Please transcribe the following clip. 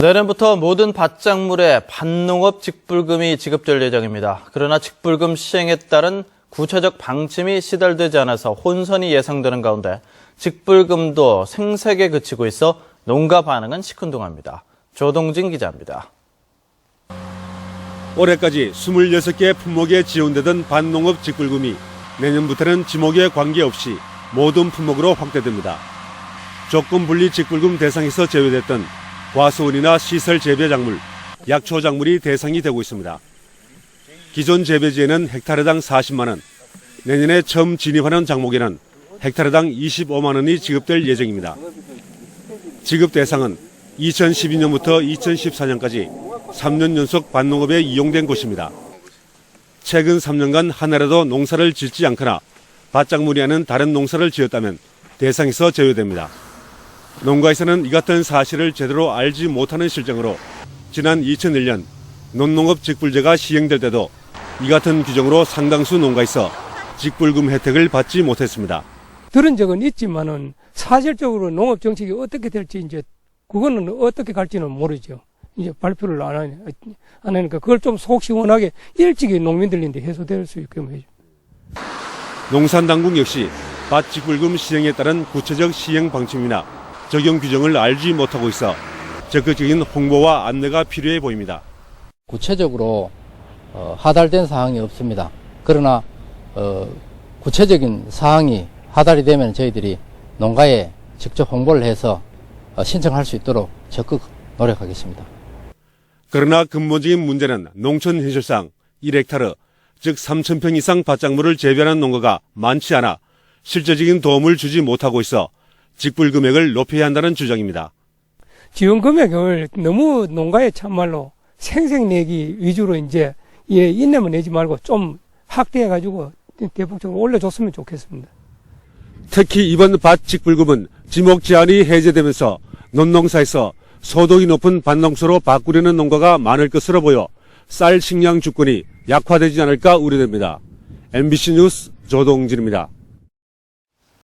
내년부터 모든 밭작물에 밭농업 직불금이 지급될 예정입니다. 그러나 직불금 시행에 따른 구체적 방침이 시달되지 않아서 혼선이 예상되는 가운데 직불금도 생색에 그치고 있어 농가 반응은 시큰둥합니다. 조동진 기자입니다. 올해까지 26개 품목에 지원되던 밭농업 직불금이 내년부터는 지목에 관계없이 모든 품목으로 확대됩니다. 조건 분리 직불금 대상에서 제외됐던 과수원이나 시설 재배 작물, 약초 작물이 대상이 되고 있습니다. 기존 재배지에는 헥타르당 40만 원, 내년에 처음 진입하는 작목에는 헥타르당 25만 원이 지급될 예정입니다. 지급 대상은 2012년부터 2014년까지 3년 연속 밭농업에 이용된 곳입니다. 최근 3년간 하나라도 농사를 짓지 않거나 밭작물이 아닌 다른 농사를 지었다면 대상에서 제외됩니다. 농가에서는 이 같은 사실을 제대로 알지 못하는 실정으로 지난 2001년 논농업 직불제가 시행될 때도 이 같은 규정으로 상당수 농가에서 직불금 혜택을 받지 못했습니다. 들은 적은 있지만은 사실적으로 농업 정책이 어떻게 될지 이제 그거는 어떻게 갈지는 모르죠. 이제 발표를 안 하니 안 하니까 그걸 좀 속 시원하게 일찍이 농민들인데 해소될 수 있게 해줘. 농산당국 역시 밭 직불금 시행에 따른 구체적 시행 방침이나 적용 규정을 알지 못하고 있어 적극적인 홍보와 안내가 필요해 보입니다. 구체적으로 어, 하달된 사항이 없습니다. 그러나 어, 구체적인 사항이 하달이 되면 저희들이 농가에 직접 홍보를 해서 어, 신청할 수 있도록 적극 노력하겠습니다. 그러나 근본적인 문제는 농촌 현실상 1헥타르, 즉 3,000평 이상 밭작물을 재배하는 농가가 많지 않아 실질적인 도움을 주지 못하고 있어 직불 금액을 높여야 한다는 주장입니다. 지원 금액을 너무 농가에 참말로 생색내기 위주로 이제 예, 인내만 내지 말고 좀 확대해가지고 대폭적으로 올려줬으면 좋겠습니다. 특히 이번 밭 직불금은 지목 제한이 해제되면서 논농사에서 소득이 높은 밭농소로 바꾸려는 농가가 많을 것으로 보여 쌀 식량 주권이 약화되지 않을까 우려됩니다. MBC 뉴스 조동진입니다.